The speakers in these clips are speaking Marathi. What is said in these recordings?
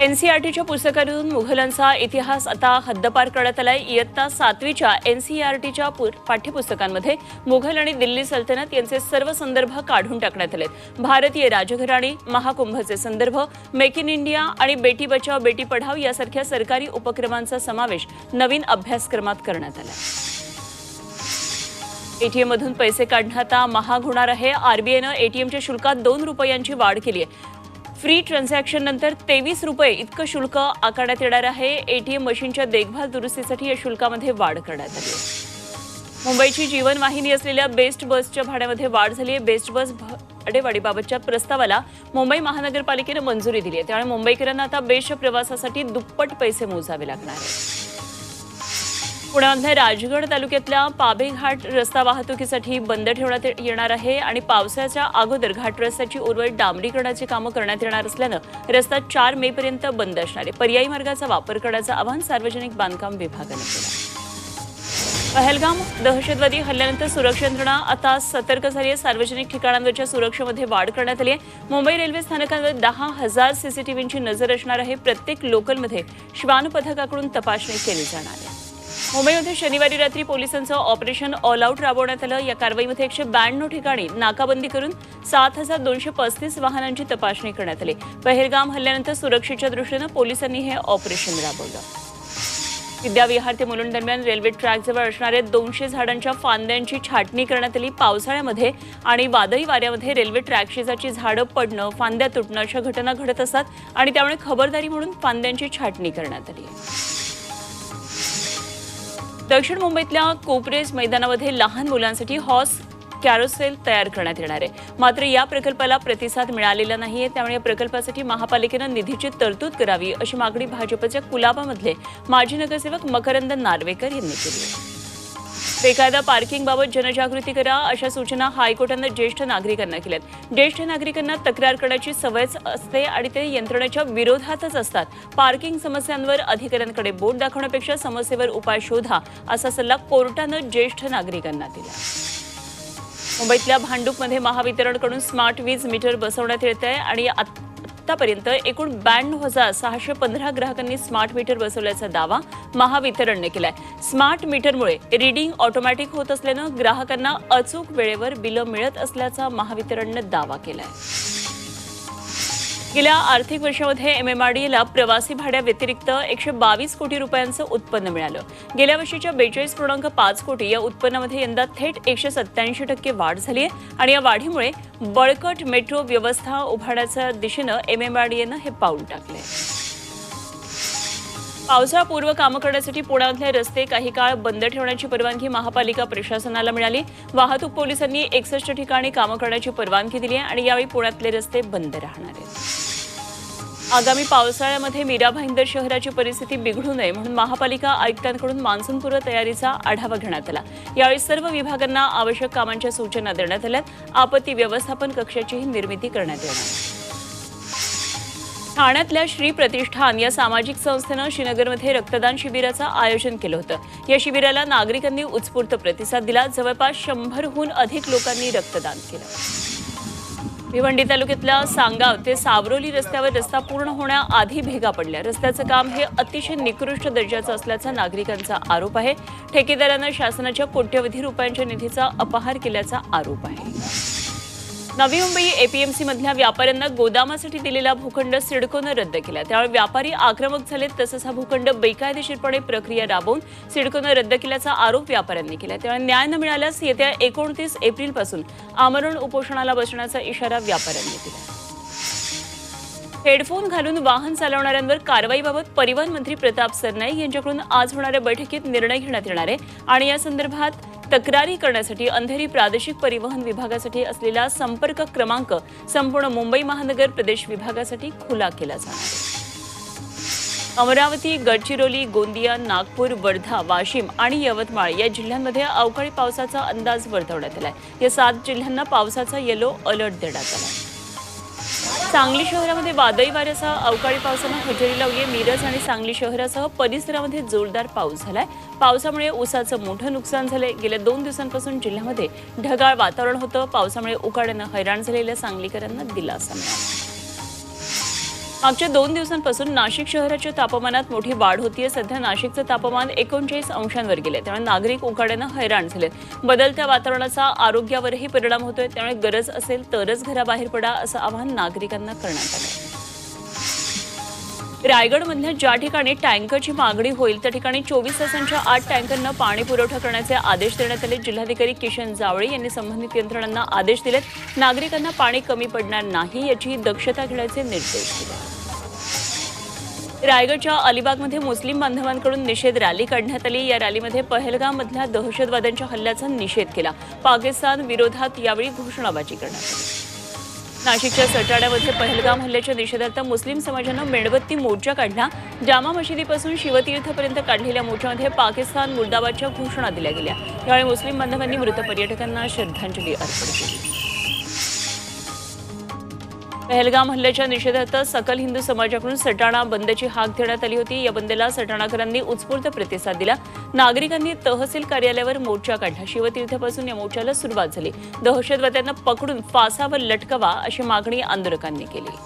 एनसीआरटीच्या पुस्तकातून मुघलांचा इतिहास आता हद्दपार करण्यात आलाय. इयत्ता सातवीच्या एनसीआरटीच्या पाठ्यपुस्तकांमध्ये मुघल आणि दिल्ली सल्तनत यांचे सर्व संदर्भ काढून टाकण्यात आलेत. भारतीय राजघराणी महाकुंभचे संदर्भ मेक इन इंडिया आणि बेटी बचाव बेटी पढाव यासारख्या सरकारी उपक्रमांचा समावेश नवीन अभ्यासक्रमात करण्यात आला एटीएम मधून पैसे काढणं आता महाग होणार आहे. आरबीआयनं एटीएमच्या शुल्कात दोन रुपयांची वाढ केली आहे फ्री ट्रान्झॅक्शन नंतर तेवीस रुपये इतकं शुल्क आकारण्यात येणार आहे. एटीएम मशीनच्या देखभाल दुरुस्तीसाठी या शुल्कामध्ये वाढ करण्यात आली आहे. मुंबईची जीवनवाहिनी असलेल्या बेस्ट बसच्या भाड्यामध्ये वाढ झाली आहे. बेस्ट बस भाडेवाढीबाबतच्या प्रस्तावाला मुंबई महानगरपालिकेनं मंजुरी दिली आहे. त्यामुळे मुंबईकरांना आता बेस्टच्या प्रवासासाठी दुप्पट पैसे मोजावे लागणार आहेत. पुण्यामधल्या राजगड तालुक्यातल्या पाबे घाट रस्ता वाहतुकीसाठी बंद ठेवण्यात येणार आहे आणि पावसाच्या अगोदर घाट रस्त्याची उर्वरित डांबरीकरणाची कामं करण्यात येणार असल्यानं रस्ता चार मे पर्यंत बंद असणार आहे. पर्यायी मार्गाचा वापर करण्याचं आवाहन सार्वजनिक बांधकाम विभागानं केलं पहलगाम दहशतवादी हल्ल्यानंतर सुरक्षा यंत्रणा आता सतर्क झाली आहे. सार्वजनिक ठिकाणांवरच्या सुरक्षेमध्ये वाढ करण्यात आली आहे. मुंबई रेल्वे स्थानकांवर दहा हजार सीसीटीव्हींची नजर असणार आहे. प्रत्येक लोकलमध्ये श्वान पथकाकडून तपासणी केली जाणार आहे. मुंबईमध्ये शनिवारी रात्री पोलिसांचं ऑपरेशन ऑल आऊट राबवण्यात आलं. या कारवाईमध्ये एकशे ब्याण्णव ठिकाणी नाकाबंदी करून सात हजार दोनशे पस्तीस वाहनांची तपासणी करण्यात आली. पहिरगाम हल्ल्यानंतर सुरक्षेच्या दृष्टीनं पोलिसांनी हे ऑपरेशन राबवलं. विद्याविहार ते मुलुंड दरम्यान रेल्वे ट्रॅकजवळ असणाऱ्या दोनशे झाडांच्या फांद्यांची छाटणी करण्यात आली. पावसाळ्यामध्ये आणि वादळी वाऱ्यामध्ये रेल्वे ट्रॅक झाडं पडणं फांद्या तुटणं अशा घटना घडत असतात आणि त्यामुळे खबरदारी म्हणून फांद्यांची छाटणी करण्यात आली. दक्षिण मुंबईतल्या कोपरेज मैदानामध्ये लहान मुलांसाठी हॉर्स कॅरोसेल तयार करण्यात येणार आहे. मात्र या प्रकल्पाला प्रतिसाद मिळालेला नाहीये. त्यामुळे या प्रकल्पासाठी महापालिकेनं निधीची तरतूद करावी अशी मागणी भाजपच्या कुलाबामधले माजी नगरसेवक मकरंद नार्वेकर यांनी केली आहे. बेकायदा पार्किंगबाबत जनजागृती करा अशा सूचना हायकोर्टानं ज्येष्ठ नागरिकांना केल्यात. ज्येष्ठ नागरिकांना तक्रार करण्याची सवयच असते आणि ते यंत्रणेच्या विरोधातच असतात. पार्किंग समस्यांवर अधिकाऱ्यांकडे बोट दाखवण्यापेक्षा समस्येवर उपाय शोधा असा सल्ला कोर्टानं ज्येष्ठ नागरिकांना दिला. मुंबईतल्या भांडूपमध्ये महावितरणकडून स्मार्ट वीज मीटर बसवण्यात येत आहे आणि आतापर्यंत एकूण ब्याण्णव हजार सहाशे पंधरा ग्राहकांनी स्मार्ट मीटर बसवल्याचा दावा महावितरणने केलाय. स्मार्ट मीटरमुळे रिडिंग ऑटोमॅटिक होत असल्यानं ग्राहकांना अचूक वेळेवर बिलं मिळत असल्याचा महावितरणनं दावा केलाय. गेल्या आर्थिक वर्षामध्ये एमएमआरडीएला प्रवासी भाड्या व्यतिरिक्त एकशे बावीस कोटी रुपयांचं उत्पन्न मिळालं. गेल्या वर्षीच्या बेचाळीस पूर्णांक पाच कोटी या उत्पन्नामध्ये यंदा थेट एकशे सत्त्याऐंशी टक्के वाढ झाली आहे आणि या वाढीमुळे बळकट मेट्रो व्यवस्था उभारण्याच्या दिशेनं एम एम आर एमएमआरडीएनं हे पाऊल टाकले पावसाळापूर्व कामं करण्यासाठी पुण्यातले रस्ते काही काळ बंद ठेवण्याची परवानगी महापालिका प्रशासनाला मिळाली. वाहतूक पोलिसांनी एकसष्ट ठिकाणी कामं करण्याची परवानगी दिली आहे आणि यावेळी पुण्यातले रस्ते बंद राहणार आहेत. आगामी पावसाळ्यामध्ये मीरा भाईंदर शहराची परिस्थिती बिघडू नये म्हणून महापालिका आयुक्तांकडून मान्सूनपूर्व तयारीचा आढावा घेण्यात आला. यावेळी सर्व विभागांना आवश्यक कामांच्या सूचना देण्यात आल्या आपत्ती व्यवस्थापन कक्षाचीही निर्मिती करण्यात येणार ठाण्यातल्या श्री प्रतिष्ठान या सामाजिक संस्थेनं श्रीनगरमध्ये रक्तदान शिबिराचं आयोजन केलं होतं. या शिबिराला नागरिकांनी उत्स्फूर्त प्रतिसाद दिला. जवळपास शंभरहून अधिक लोकांनी रक्तदान केलं. भिवंडी तालुक्यातल्या सांगाव ते सावरोली रस्त्यावर रस्ता पूर्ण होण्याआधी भेगा पडल्या. रस्त्याचं काम हे अतिशय निकृष्ट दर्जाचं असल्याचा नागरिकांचा आरोप आहे. ठेकेदारानं शासनाच्या कोट्यवधी रुपयांच्या निधीचा अपहार केल्याचा आरोप आहे. नवी मुंबई एपीएमसी मधल्या व्यापाऱ्यांना गोदामासाठी दिलेला भूखंड सिडकोनं रद्द केला त्यामुळे व्यापारी आक्रमक झालेत तसंच हा भूखंड बेकायदेशीरपणे प्रक्रिया राबवून सिडकोनं रद्द केल्याचा आरोप व्यापाऱ्यांनी केला. त्यामुळे न्याय न मिळाल्यास येत्या एकोणतीस एप्रिलपासून आमरण उपोषणाला बसण्याचा इशारा व्यापाऱ्यांनी दिला. हेडफोन घालून वाहन चालवणाऱ्यांवर कारवाईबाबत परिवहन मंत्री प्रताप सरनाईक यांच्याकडून आज होणाऱ्या बैठकीत निर्णय घेण्यात येणार आहे. आणि या संदर्भात तक्रारी करण्यासाठी अंधेरी प्रादेशिक परिवहन विभागासाठी असलेला संपर्क क्रमांक संपूर्ण मुंबई महानगर प्रदेश विभागासाठी खुला केला जाणार अमरावती गडचिरोली गोंदिया नागपूर वर्धा वाशिम आणि यवतमाळ या जिल्ह्यांमध्ये अवकाळी पावसाचा अंदाज वर्तवण्यात आलाय. या सात जिल्ह्यांना पावसाचा येलो अलर्ट देण्यात आला सांगली शहरामध्ये वादळी वाऱ्यासह अवकाळी पावसानं हजेरी लावली आहे. मिरज आणि सांगली शहरासह परिसरामध्ये जोरदार पाऊस झालाय. पावसामुळे ऊसाचं मोठं नुकसान झालंय. गेल्या दोन दिवसांपासून जिल्ह्यामध्ये ढगाळ वातावरण होतं. पावसामुळे उकाड्यानं हैराण झालेल्या सांगलीकरांना दिलासा मिळाला. मागच्या दोन दिवसांपासून नाशिक शहराच्या तापमानात मोठी वाढ होतीये. सध्या नाशिकचं तापमान एकोणचाळीस अंशांवर गेले त्यामुळे नागरिक उकाड्यानं हैराण झाले बदलत्या वातावरणाचा आरोग्यावरही परिणाम होतोय. त्यामुळे गरज असेल तरच घराबाहेर पडा असं आवाहन नागरिकांना करण्यात आलं रायगडमधल्या ज्या ठिकाणी टँकरची मागणी होईल त्या ठिकाणी चोवीस तासांच्या आठ टँकरनं पाणी पुरवठा करण्याचे आदेश देण्यात आले. जिल्हाधिकारी किशन जावळे यांनी संबंधित यंत्रणांना आदेश दिलेत. नागरिकांना पाणी कमी पडणार नाही याची दक्षता घेण्याचे निर्देश दिले. रायगडच्या अलिबागमध्ये मुस्लिम बांधवांकडून निषेध रॅली काढण्यात आली. या रॅलीमध्ये पहलगाममधल्या दहशतवाद्यांच्या हल्ल्याचा निषेध केला. पाकिस्तान विरोधात यावेळी घोषणाबाजी करण्यात आली. नाशिकच्या सटाड्यावरचे पहलगाम हल्ल्याच्या निषेधार्थ मुस्लिम समाजानं मेणबत्ती मोर्चा काढला. जामा मशिदीपासून शिवतीर्थपर्यंत काढलेल्या मोर्चामध्ये पाकिस्तान मुर्दाबादच्या घोषणा दिल्या गेल्या. यावेळी मुस्लिम बांधवांनी मृत पर्यटकांना श्रद्धांजली अर्पण केली. पहलगाम हल्ल्याच्या निषेधार्थ सकल हिंदू समाजाकडून सटाणा बंदची हाक देण्यात आली होती. या बंदला सटाणाकरांनी उत्स्फूर्त प्रतिसाद दिला. नागरिकांनी तहसील कार्यालयावर मोर्चा काढला. शिवतीर्थपासून या मोर्चाला सुरुवात झाली. दहशतवाद्यांना पकडून फासावर लटकवा अशी मागणी आंदोलकांनी केली.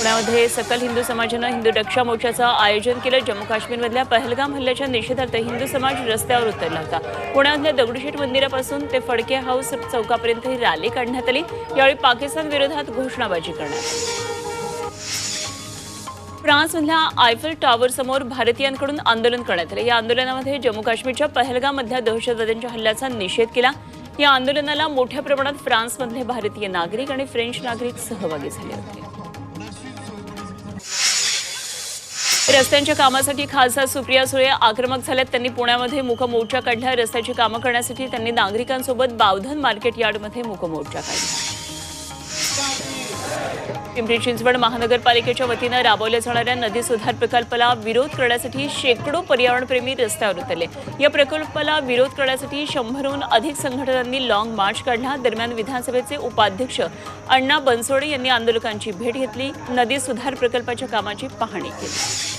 पुण्यामध्ये सकल हिंदू समाजानं हिंदू रक्षा मोर्चाचं आयोजन केलं. जम्मू काश्मीरमधल्या पहलगाम हल्ल्याच्या निषेधार्थ हिंदू समाज रस्त्यावर उतरला होता. पुण्यातल्या दगडूशेठ मंदिरापासून ते फडके हाऊस चौकापर्यंत ही रॅली काढण्यात आली. यावेळी पाकिस्तान विरोधात घोषणाबाजी करण्यात फ्रान्समधल्या आयफल टॉवर समोर भारतीयांकडून आंदोलन करण्यात आले. या आंदोलनामध्ये जम्मू काश्मीरच्या पहलगामधल्या दहशतवाद्यांच्या हल्ल्याचा निषेध केला. या आंदोलनाला मोठ्या प्रमाणात फ्रान्समधले भारतीय नागरिक आणि फ्रेंच नागरिक सहभागी झाले होते. रस्त्यांच्या कामासाठी खासदार सुप्रिया सुळे आक्रमक झाल्यात. त्यांनी पुण्यामध्ये मुखमोर्चा काढला. रस्त्याची कामं करण्यासाठी त्यांनी नागरिकांसोबत बावधन मार्केट यार्डमध्ये मुखमोर्चा काढला. पिंपरी चिंचवड महानगरपालिकेच्या वतीनं राबवल्या जाणाऱ्या नदी सुधार प्रकल्पाला विरोध करण्यासाठी शेकडो पर्यावरणप्रेमी रस्त्यावर उतरले. या प्रकल्पाला विरोध करण्यासाठी शंभरहून अधिक संघटनांनी लाँग मार्च काढला. दरम्यान विधानसभेचे उपाध्यक्ष अण्णा बनसोडे यांनी आंदोलकांची भेट घेतली. नदी सुधार प्रकल्पाच्या कामाची पाहणी केली.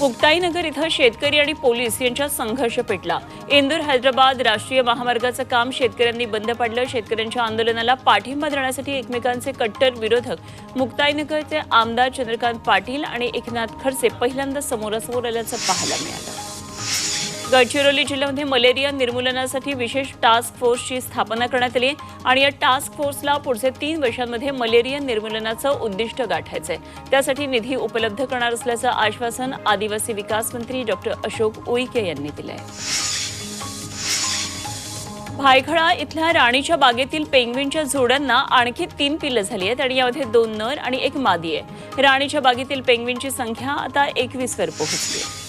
मुक्ताईनगर इथं शेतकरी आणि पोलीस यांच्यात संघर्ष पेटला. इंदूर हैदराबाद राष्ट्रीय महामार्गाचं काम शेतकऱ्यांनी बंद पाडलं. शेतकऱ्यांच्या आंदोलनाला पाठिंबा देण्यासाठी एकमेकांचे कट्टर विरोधक मुक्ताईनगरचे आमदार चंद्रकांत पाटील आणि एकनाथ खडसे पहिल्यांदा समोरासमोर आल्याचं पाहायला मिळालं. गडचिरोली जिल्ह्यामध्ये मलेरिया निर्मूलनासाठी विशेष टास्क फोर्सची स्थापना करण्यात आली आहे. आणि या टास्क फोर्सला पुढचे तीन वर्षांमध्ये मलेरिया निर्मूलनाचं उद्दिष्ट गाठायचं आहे त्यासाठी निधी उपलब्ध करणार असल्याचं आश्वासन आदिवासी विकास मंत्री डॉक्टर अशोक उईके यांनी दिलं आहे भायखळा इथल्या राणीच्या बागेतील पेंग्विनच्या जोड्यांना आणखी तीन पिल्लं झाली आहेत आणि यामध्ये दोन नर आणि एक मादी आहे. राणीच्या बागेतील पेंग्विनची संख्या आता एकवीसवर पोहोचली आहे.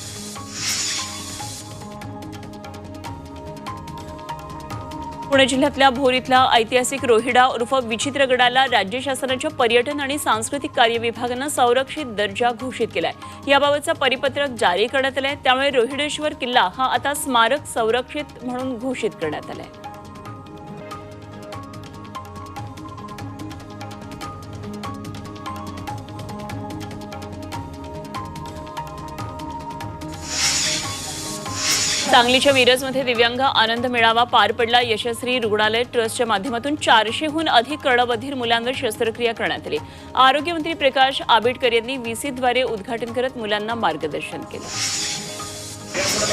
पुणे जिल्ह्यातल्या भोर इथल्या ऐतिहासिक रोहिडा उर्फ विचित्रगडाला राज्य शासनाच्या पर्यटन आणि सांस्कृतिक कार्य विभागानं संरक्षित दर्जा घोषित केलाय. याबाबतचा परिपत्रक जारी करण्यात आलंय. त्यामुळे रोहिडेश्वर किल्ला हा आता स्मारक संरक्षित म्हणून घोषित करण्यात आलाय. सांगलीच्या मिरजमध्ये दिव्यांग आनंद मेळावा पार पडला. यशस्वी रुग्णालय ट्रस्टच्या माध्यमातून चारशेहून अधिक कर्णबधीर मुलांवर शस्त्रक्रिया करण्यात आली. आरोग्यमंत्री प्रकाश आंबेडकर यांनी व्हीसीद्वारे उद्घाटन करत मुलांना मार्गदर्शन केलं.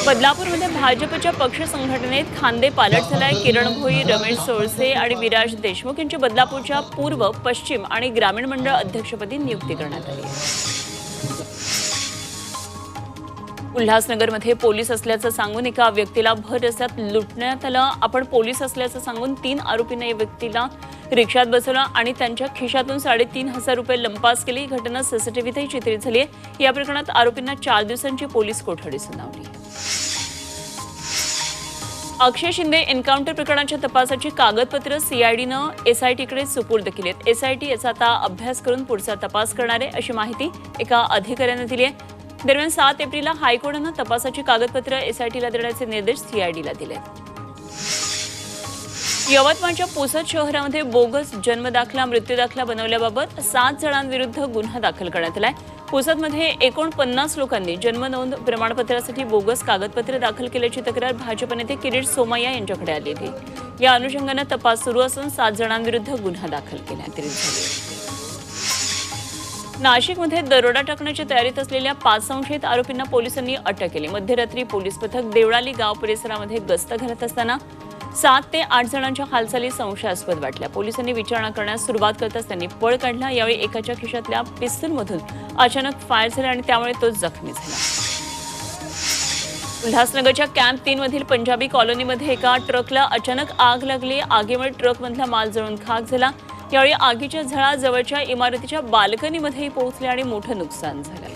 बदलापूरमध्ये भाजपच्या पक्ष संघटनेत खांदे पालट झालाय. किरण भोई रमेश सोळसे आणि विराज देशमुख यांची बदलापूरच्या पूर्व पश्चिम आणि ग्रामीण मंडळ अध्यक्षपदी नियुक्ती करण्यात आली आहे. उल्हासनगरमध्ये पोलीस असल्याचं सांगून एका व्यक्तीला भर रस्त्यात लुटण्यात आलं. आपण पोलीस असल्याचं सांगून तीन आरोपींना या व्यक्तीला रिक्षात बसवलं आणि त्यांच्या खिशातून साडेतीन हजार रुपये लंपास केली. ही घटना सीसीटीव्हीतही चित्रित झाली आहे. या प्रकरणात आरोपींना चार दिवसांची पोलीस कोठडी सुनावली. अक्षय शिंदे एन्काउंटर प्रकरणाच्या तपासाची कागदपत्र सीआयडीनं एसआयटीकडे सुपूर्द केली आहेत एसआयटी याचा आता अभ्यास करून पुढचा तपास करणार आहे अशी माहिती एका अधिकाऱ्यानं दिली आहे. दरम्यान सात एप्रिलला हायकोर्टानं तपासाची कागदपत्र एसआयटीला देण्याचे निर्देश सीआयडीला दिले. यवतमाळच्या पुसद शहरामध्ये बोगस जन्मदाखला मृत्यूदाखला बनवल्याबाबत सात जणांविरुद्ध गुन्हा दाखल करण्यात आलाय. पुसदमध्ये एकोणपन्नास लोकांनी जन्मनोंद प्रमाणपत्रासाठी बोगस कागदपत्र दाखल केल्याची तक्रार भाजप नेते किरीट सोमय्या यांच्याकडे आली होती. या अनुषंगानं तपास सुरू असून सात जणांविरुद्ध गुन्हा दाखल केला नाशिकमध्ये दरोडा टाकण्याच्या तयारीत असलेल्या पाच संशयित आरोपींना पोलिसांनी अटक केली. मध्यरात्री पोलीस पथक देवळाली गाव परिसरामध्ये गस्त घालत असताना सात ते आठ जणांच्या हालचाली संशयास्पद वाटल्या. पोलिसांनी विचारणा करण्यास सुरुवात करताच त्यांनी पळ काढला. यावेळी एकाच्या खिशातल्या पिस्तूलमधून अचानक फायर झाला आणि त्यामुळे तो जखमी झाला. उल्हासनगरच्या कॅम्प तीन मधील पंजाबी कॉलनीमध्ये एका ट्रकला अचानक आग लागली. आगीमुळे ट्रकमधला माल जळून खाक झाला. यावेळी आगीच्या झळा जवळच्या इमारतीच्या बाल्कनीमध्येही पोहोचले आणि मोठं नुकसान झालं.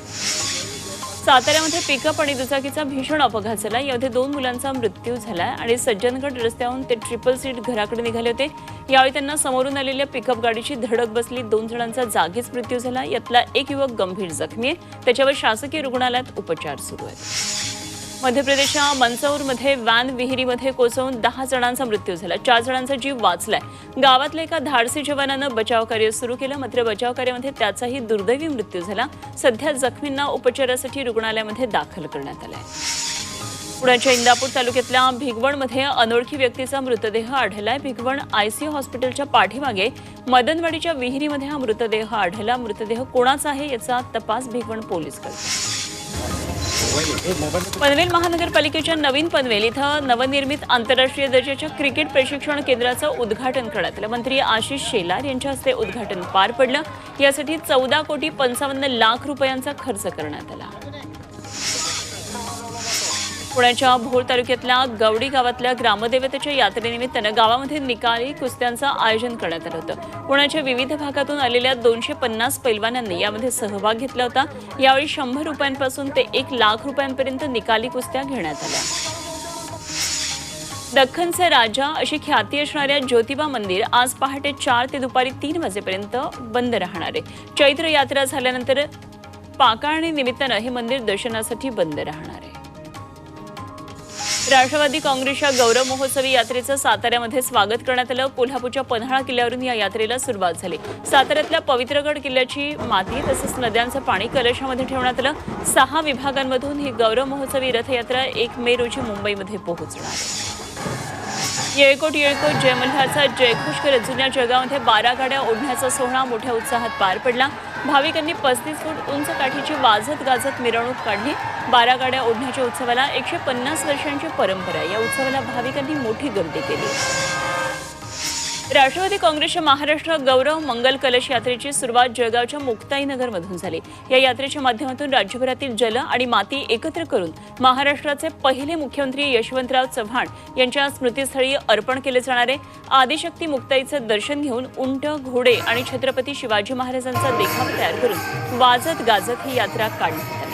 साताऱ्यामध्ये पिकअप आणि दुचाकीचा भीषण अपघात झाला. यामध्ये दोन मुलांचा मृत्यू झाला आणि सज्जनगड रस्त्याहून ते ट्रिपल सीट घराकडे निघाले होते. यावेळी त्यांना समोरून आलेल्या पिकअप गाडीची धडक बसली. दोन जणांचा जागीच मृत्यू झाला. यातला एक युवक गंभीर जखमी आहे. त्याच्यावर शासकीय रुग्णालयात उपचार सुरू आहेत. मध्य प्रदेशच्या मंसौरमध्ये व्हॅन विहिरीमध्ये कोसळून दहा जणांचा मृत्यू झाला. चार जणांचा जीव वाचलाय. गावातल्या एका धाडसी जवानानं बचाव कार्य सुरू केलं मात्र बचाव कार्यामध्ये त्याचाही दुर्दैवी मृत्यू झाला. सध्या जखमींना उपचारासाठी रुग्णालयामध्ये दाखल करण्यात आलाय. पुण्याच्या इंदापूर तालुक्यातल्या भिगवणमध्ये अनोळखी व्यक्तीचा मृतदेह आढळलाय. भिगवण आयसीयू हॉस्पिटलच्या पाठीमागे मदनवाडीच्या विहिरीमध्ये हा मृतदेह आढळला. मृतदेह कोणाचा आहे याचा तपास भिगवण पोलीस करतात. पनवेल महानगरपालिकेच्या नवीन पनवेल इथं नवनिर्मित आंतरराष्ट्रीय दर्जाच्या क्रिकेट प्रशिक्षण केंद्राचं उद्घाटन करण्यात आलं. मंत्री आशिष शेलार यांच्या हस्ते उद्घाटन पार पडलं. यासाठी चौदा कोटी पंचावन्न लाख रुपयांचा खर्च करण्यात आला. पुण्याच्या भोर तालुक्यातल्या गवडी गावातल्या ग्रामदेवतेच्या यात्रेनिमित्तानं गावामध्ये निकाली कुस्त्यांचं आयोजन करण्यात आलं होतं. पुण्याच्या विविध भागातून आलेल्या दोनशे पन्नास पैलवानांनी यामध्ये सहभाग घेतला होता. यावेळी शंभर रुपयांपासून ते एक लाख रुपयांपर्यंत निकाली कुस्त्या घेण्यात आल्या. दख्खनचे राजा अशी ख्याती असणाऱ्या ज्योतिबा मंदिर आज पहाटे चार ते दुपारी तीन वाजेपर्यंत बंद राहणार आहे. चैत्र यात्रा झाल्यानंतर पाकाळणी निमित्तानं हे मंदिर दर्शनासाठी बंद राहणार आहे. राष्ट्रवादी काँग्रेसच्या गौरव महोत्सवी यात्रेचं साताऱ्यामध्ये स्वागत करण्यात आलं. कोल्हापूरच्या पन्हाळा किल्ल्यावरून या यात्रेला सुरुवात झाली. साताऱ्यातल्या पवित्रगड किल्ल्याची माती तसंच नद्यांचं पाणी कलशामध्ये ठेवण्यात आलं. सहा विभागांमधून ही गौरव महोत्सवी रथयात्रा एक मे रोजी मुंबईमध्ये पोहोचणार. येळकोट येळकोट जय जयघोष करत जुन्या जगामध्ये बारा गाड्या ओढण्याचा सोहळा मोठ्या उत्साहात पार पडला. भाविकांनी पस्तीस फूट उंच काठीची वाजत गाजत मिरवणूक काढली. बारा गाड्या ओढण्याच्या उत्सवाला एकशे पन्नास वर्षांची परंपरा. या उत्सवाला भाविकांनी मोठी गर्दी केली. राष्ट्रवादी काँग्रेसच्या महाराष्ट्र गौरव मंगल कलश यात्रेची सुरुवात जळगावच्या मुक्ताईनगरमधून झाली. या यात्रेच्या माध्यमातून राज्यभरातील जल आणि माती एकत्र करून महाराष्ट्राचे पहिले मुख्यमंत्री यशवंतराव चव्हाण यांच्या स्मृतीस्थळी अर्पण केले जाणारे आदिशक्ती मुक्ताईचं दर्शन घेऊन उंट घोडे आणि छत्रपती शिवाजी महाराजांचा देखावा तयार करून वाजत गाजत ही यात्रा काढण्यात आली.